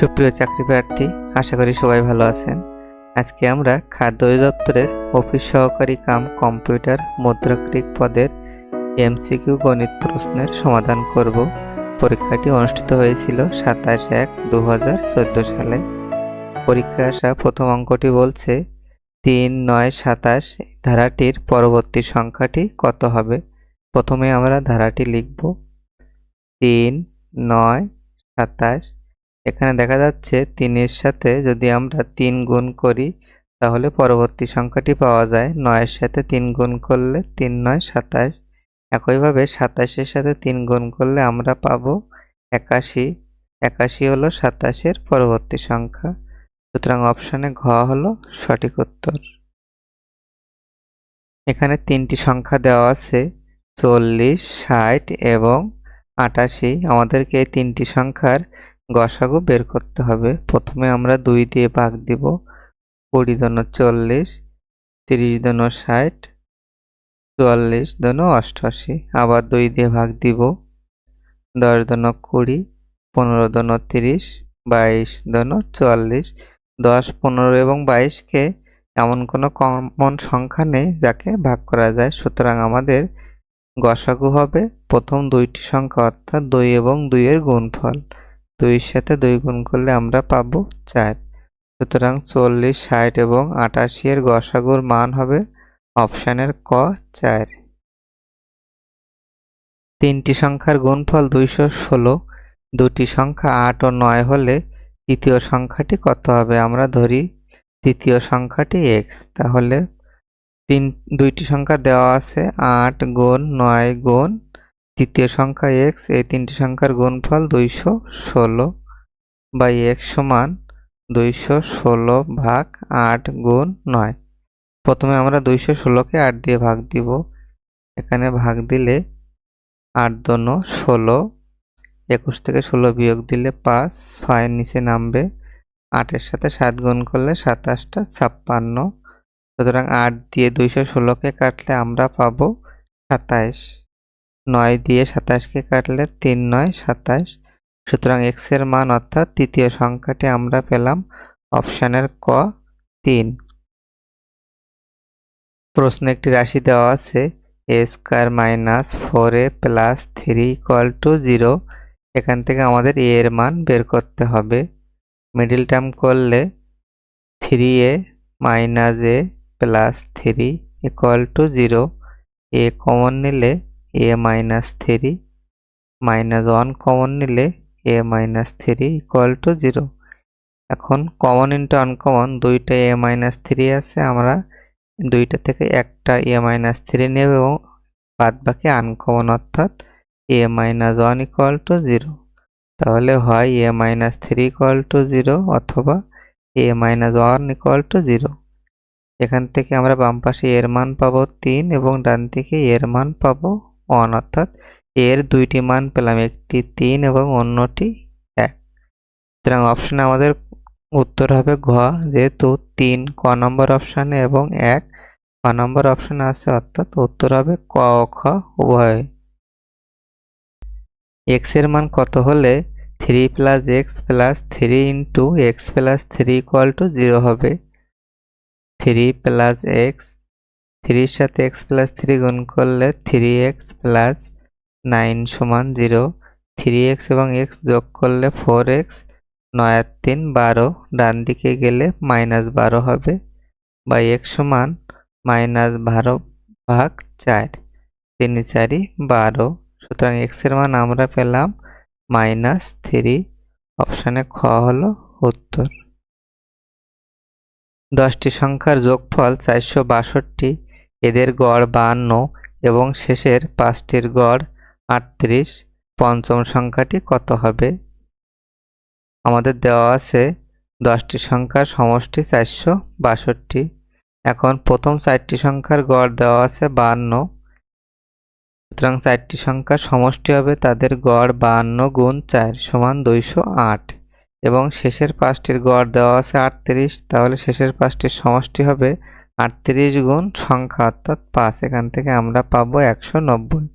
সুপ্রিয় চাকরি প্রার্থী, আশা করি সবাই ভালো আছেন। আজকে আমরা খাদ্য অধিদপ্তরের অফিস সহকারী কাম কম্পিউটার মুদ্রাকৃত পদের এমসিকিউ গণিত প্রশ্নের সমাধান করব। পরীক্ষাটি অনুষ্ঠিত হয়েছিল সাতাশ এক দু সালে। পরীক্ষায় আসা প্রথম অঙ্কটি বলছে, তিন নয় সাতাশ ধারাটির পরবর্তী সংখ্যাটি কত হবে? প্রথমে আমরা ধারাটি লিখব। তিন নয় সাতাশ এখানে দেখা যাচ্ছে তিনের সাথে যদি আমরা তিন গুণ করি, তাহলে পরবর্তী সংখ্যাটি পাওয়া যায় নয়ের সাথে তিন গুণ করলে তিন নয়, সাতাশ। একইভাবে সাতাশের সাথে তিন গুণ করলে আমরা পাবো একাশি। একাশি হলো সাতাশের পরবর্তী সংখ্যা। সুতরাং অপশানে ঘ হলো সঠিক উত্তর। এখানে তিনটি সংখ্যা দেওয়া আছে, চল্লিশ, ষাট এবং আটাশি। আমাদেরকে এই তিনটি সংখ্যার গসাগু বের করতে হবে। প্রথমে আমরা দুই দিয়ে ভাগ দিব। কুড়ি দন চল্লিশ, তিরিশ দন ষাট, চুয়াল্লিশ দন অষ্টআশি। আবার দুই দিয়ে ভাগ দিব। দশ দন কুড়ি, পনেরো দন তিরিশ, বাইশ দন চুয়াল্লিশ। দশ, পনেরো এবং বাইশকে এমন কোনো কমন সংখ্যা নেই যাকে ভাগ করা যায়। সুতরাং আমাদের গসাগু হবে। প্রথম দুইটি সংখ্যা অর্থাৎ দুই এবং দুইয়ের গুণফল। দুইয়ের সাথে দুই গুণ করলে আমরা পাবো চার। সুতরাং চল্লিশ, ষাট এবং আটাশি এর গসাগুর মান হবে অপশানের ক, চার। তিনটি সংখ্যার গুণফল দুইশো ষোলো, দুটি সংখ্যা আট ও নয় হলে তৃতীয় সংখ্যাটি কত হবে? আমরা ধরি তৃতীয় সংখ্যাটি এক্স তাহলে তিন, দুইটি সংখ্যা দেওয়া আছে আট গুণ নয় গুণ তৃতীয় সংখ্যা এক্স এই তিনটি সংখ্যার গুণফল দুইশো ষোলো বাই এক্স সমান দুইশো ষোলো ভাগ আট গুণ নয়। প্রথমে আমরা দুইশো ষোলোকে আট দিয়ে ভাগ দিব। এখানে ভাগ দিলে আট দন ষোলো। একুশ থেকে ষোলো বিয়োগ দিলে পাঁচ ছয়ের নিচে নামবে। আটের সাথে সাত গুণ করলে সাতাশটা, ছাপ্পান্ন। সুতরাং আট দিয়ে দুইশো ষোলোকে কাটলে আমরা পাবো সাতাইশ। নয় দিয়ে সাতাশকে কাটলে তিন নয় সাতাশ। সুতরাং এক্সের মান অর্থাৎ তৃতীয় সংখ্যাটি আমরা পেলাম অপশানের ক তিন। প্রশ্নে একটি রাশি দেওয়া আছে a square minus four a plus three equal to zero এখান থেকে আমাদের এ এর মান বের করতে হবে। মিডিল টার্ম করলে three a minus a plus three equal to zero a common নিলে a minus three minus one common নিলে a minus three equal to zero এখন কমন ইন্টু আনকমন দুইটা এ মাইনাস থ্রি আছে, আমরা দুইটা থেকে একটা এ মাইনাস থ্রি নেব এবং বাদ বাকি আনকমন অর্থাৎ a minus one equal to zero তাহলে হয় a minus three equal to zero অথবা a minus one equal to zero এখান থেকে আমরা বাম পাশে এর মান পাবো তিন এবং ডান দিকে এর মান পাবো ওয়ান অর্থাৎ এর দুইটি মান পেলাম, একটি তিন এবং অন্যটি এক। সুতরাং অপশানে আমাদের উত্তর হবে ঘ, যেহেতু তিন ক নম্বর অপশানে এবং এক। ক নম্বর অপশানে আছে, অর্থাৎ উত্তর হবে ক খ উভয়। এক্সের মান কত হলে three plus x plus three into x plus three equal to zero হবে। থ্রি প্লাস এক্স থ্রির সাথে এক্স প্লাস থ্রি গুণ করলে থ্রি এক্স প্লাস নাইন সমান জিরো। থ্রি এক্স এবং এক্স যোগ করলে ফোর এক্স, নয় আর তিন বারো। ডান দিকে গেলে মাইনাস বারো হবে। বা এক্স সমান মাইনাস বারো ভাগ চার, তিন চারি বারো। সুতরাং এক্সের মান আমরা পেলাম মাইনাস থ্রি। অপশানে খ হলো উত্তর। দশটি সংখ্যার যোগফল চারশো বাষট্টি। এদের গড় বাহান্ন এবং শেষের পাঁচটির গড় আটত্রিশ। পঞ্চম সংখ্যাটি কত হবে? আমাদের দেওয়া আছে দশটি সংখ্যার সমষ্টি চারশো বাষট্টি। এখন প্রথম চারটি সংখ্যার গড় দেওয়া আছে বাহান্ন। সুতরাং চারটি সংখ্যার সমষ্টি হবে তাদের গড় বাহান্ন গুণ চার সমান দুইশো আট। এবং শেষের পাঁচটির গড় দেওয়া আছে আটত্রিশ, তাহলে শেষের পাঁচটির সমষ্টি হবে আটত্রিশ গুণ সংখ্যা অর্থাৎ পাঁচ, এখান থেকে আমরা পাবো একশো নব্বই।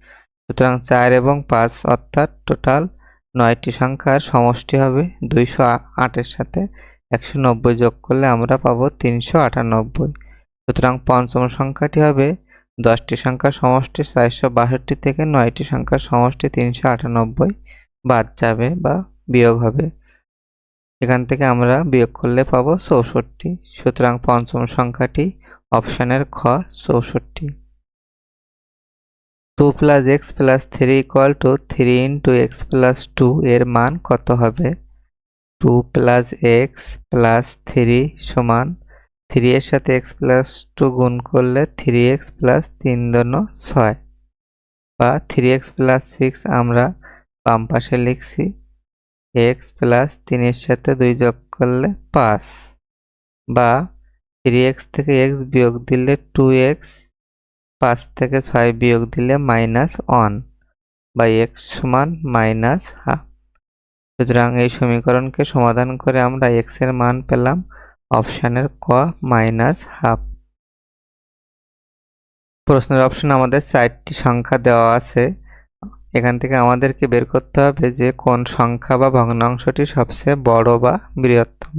সুতরাং চার এবং পাঁচ অর্থাৎ টোটাল নয়টি সংখ্যার সমষ্টি হবে দুইশো আটের সাথে। একশো নব্বই যোগ করলে আমরা পাবো তিনশো আটানব্বই। সুতরাং পঞ্চম সংখ্যাটি হবে দশটি সংখ্যার সমষ্টি, চারশো বাষট্টি থেকে নয়টি সংখ্যার সমষ্টি তিনশো আটানব্বই। বাদ যাবে বা বিয়োগ হবে। এখান থেকে আমরা বিয়োগ করলে পাবো চৌষট্টি। সুতরাং পঞ্চম সংখ্যাটি অপশানের খ, চৌষট্টি। Two plus x plus three equal to three into x plus two এর মান কত হবে? Two plus x plus three সমান থ্রি এর সাথে এক্স প্লাস টু গুণ করলে থ্রি এক্স প্লাস তিন দন ছয়। বা থ্রি এক্স প্লাস সিক্স আমরা বাম পাশে লিখছি এক্স প্লাস তিনের সাথে দুই যোগ করলে পাঁচ। বা থ্রি এক্স থেকে এক্স বিয়োগ দিলে টু এক্স পাঁচ থেকে ছয় বিয়োগ দিলে মাইনাস ওয়ান বা এক্স সমান মাইনাস হাফ সুতরাং এই সমীকরণকে সমাধান করে আমরা এক্সের মান পেলাম অপশানের ক মাইনাস হাফ প্রশ্নের অপশন আমাদের চারটি সংখ্যা দেওয়া আছে। এখান থেকে আমাদেরকে বের করতে হবে যে কোন সংখ্যা বা ভগ্নাংশটি সবচেয়ে বড় বা বৃহত্তম।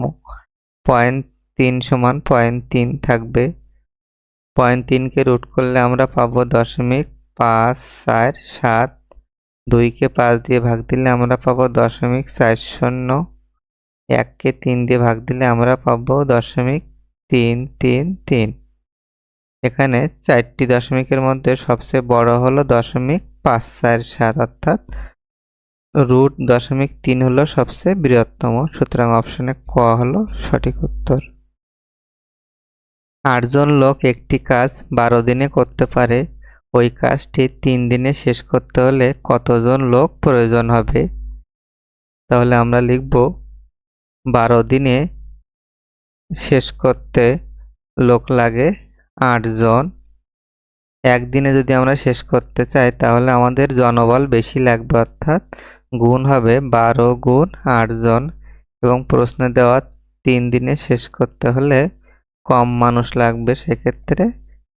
পয়েন্ট তিন সমান পয়েন্ট তিন থাকবে। পয়েন্ট তিনকে রুট করলে আমরা পাবো দশমিক পাঁচ চার সাত। দুইকে পাঁচ দিয়ে ভাগ দিলে আমরা পাবো দশমিক চার শূন্য। এককে তিন দিয়ে ভাগ দিলে আমরা পাবো দশমিক তিন তিন তিন। এখানে চারটি দশমিকের মধ্যে সবচেয়ে বড় হলো দশমিক পাঁচ চার সাত, অর্থাৎ রুট দশমিক তিন হলো সবচেয়ে বৃহত্তম। সুতরাং অপশনে ক হলো সঠিক উত্তর। আটজন লোক একটি কাজ বারো দিনে করতে পারে। ওই কাজটি তিন দিনে শেষ করতে হলে কতজন লোক প্রয়োজন হবে? তাহলে আমরা লিখব, বারো দিনে শেষ করতে লোক লাগে আটজন। একদিনে যদি আমরা শেষ করতে চাই, তাহলে আমাদের জনবল বেশি লাগবে, অর্থাৎ গুণ হবে বারো গুণ আটজন। এবং প্রশ্নে দেওয়া তিন দিনে শেষ করতে হলে কম মানুষ লাগবে, সেক্ষেত্রে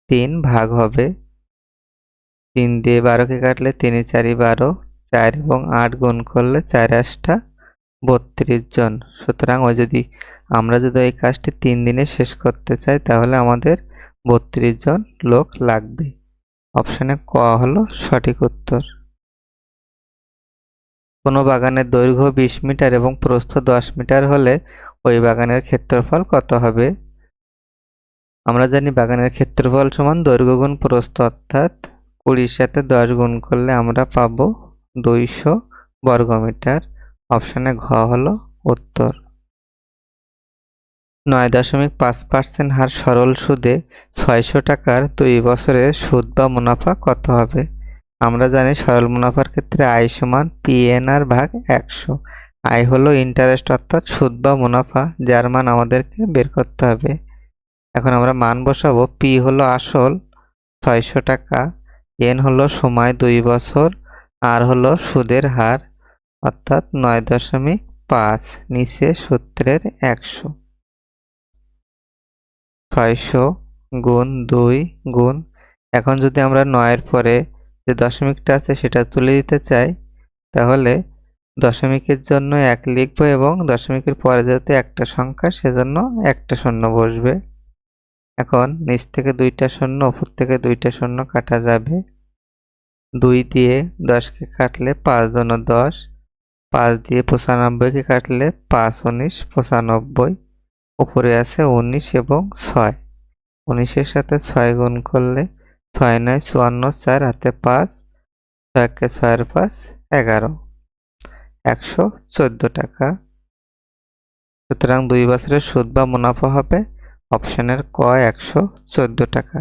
তিন ভাগ হবে। তিন দিয়ে বারোকে কাটলে তিনে চারি বারো, চার এবং আট গুণ করলে চার আটটা বত্রিশ জন। সুতরাং ওই যদি আমরা যদি এই কাজটি তিন দিনে শেষ করতে চাই, তাহলে আমাদের বত্রিশ জন লোক লাগবে। অপশানে ক হলো সঠিক উত্তর। কোনো বাগানের দৈর্ঘ্য বিশ মিটার এবং প্রস্থ দশ মিটার হলে ওই বাগানের ক্ষেত্রফল কত হবে? আমরা জানি বাগানের ক্ষেত্রফল সমান দৈর্ঘ্য গুণ প্রস্থ, অর্থাৎ কুড়ির সাথে দশ গুণ করলে আমরা পাবো দুইশো বর্গমিটার। অপশানে ঘ হলো উত্তর। নয় দশমিক পাঁচ পার্সেন্ট হার সরল সুদে ছয়শো টাকার দুই বছরের সুদ বা মুনাফা কত হবে? আমরা জানি সরল মুনাফার ক্ষেত্রে আয় সমান পিএনআর ভাগ একশো। আয় হলো ইন্টারেস্ট, অর্থাৎ সুদ বা মুনাফা, যার মান আমাদেরকে বের করতে হবে। এখন আমরা মান বসাবো পি হলো আসল, ছয়শো টাকা। এন হলো সময়, দুই বছর। আর হলো সুদের হার, অর্থাৎ নয় দশমিক পাঁচ, নিচে সূত্রের একশো। ছয়শো গুণ দুই গুণ, এখন যদি আমরা নয়ের পরে যে দশমিকটা আছে সেটা তুলে দিতে চাই, তাহলে দশমিকের জন্য এক লিখব এবং দশমিকের পরে যেহেতু একটা সংখ্যা, সেজন্য একটা শূন্য বসবে। এখন নিচ থেকে দুইটা শূন্য, উপর থেকে দুইটা শূন্য কাটা যাবে। দুই দিয়ে দশকে কাটলে পাঁচ দন দশ, পাঁচ দিয়ে পঁচানব্বইকে কাটলে পাঁচ উনিশ, পঁচানব্বই। উপরে আছে উনিশ এবং ছয়। উনিশের সাথে ছয় গুণ করলে ছয় নয়, চুয়ান্ন, চার, হাতে পাঁচ ছয়কে ছয়ের পাঁচ, এগারো। একশো চোদ্দ টাকা। সুতরাং দুই বছরের সুদ বা মুনাফা হবে অপশনের ক একশো চোদ্দ টাকা।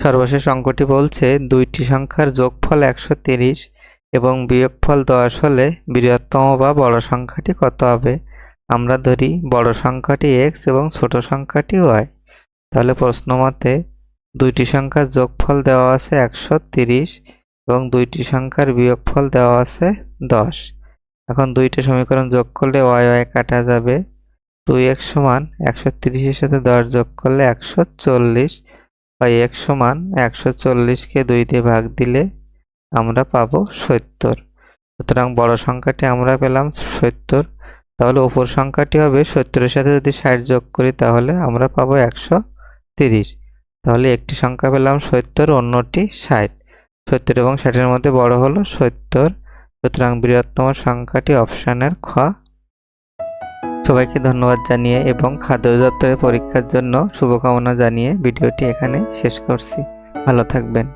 সর্বশেষ অঙ্কটি বলছে, দুইটি সংখ্যার যোগফল একশো তিরিশ এবং বিয়োগফল দশ হলে বৃহত্তম বা বড় সংখ্যাটি কত হবে? আমরা ধরি, বড় সংখ্যাটি এক্স এবং ছোট সংখ্যাটি ওয়াই তাহলে প্রশ্ন মতে, দুইটি সংখ্যার যোগফল দেওয়া আছে একশো তিরিশ এবং দুইটি সংখ্যার বিয়োগফল দেওয়া আছে দশ। এখন দুইটি সমীকরণ যোগ করলে ওয়াই ওয়াই কাটা যাবে। দুই এক্স সমান একশো তিরিশের সাথে দশ যোগ করলে একশো চল্লিশ। বা এক্স সমান একশো চল্লিশকে দুই দিয়ে ভাগ দিলে আমরা পাবো সত্তর। সুতরাং বড় সংখ্যাটি আমরা পেলাম সত্তর। তাহলে উপর সংখ্যাটি হবে সত্তরের সাথে যদি ষাট যোগ করি তাহলে আমরা পাবো একশো তিরিশ। তাহলে একটি সংখ্যা পেলাম সত্তর, অন্যটি ষাট। সত্তর এবং ষাটের মধ্যে বড় হলো সত্তর। সুতরাং বৃহত্তম সংখ্যাটি অপশানের খ। সবাইকে ধন্যবাদ জানিয়ে এবং খাদ্য দপ্তরের পরীক্ষার জন্য শুভকামনা জানিয়ে ভিডিওটি এখানে শেষ করছি। ভালো থাকবেন।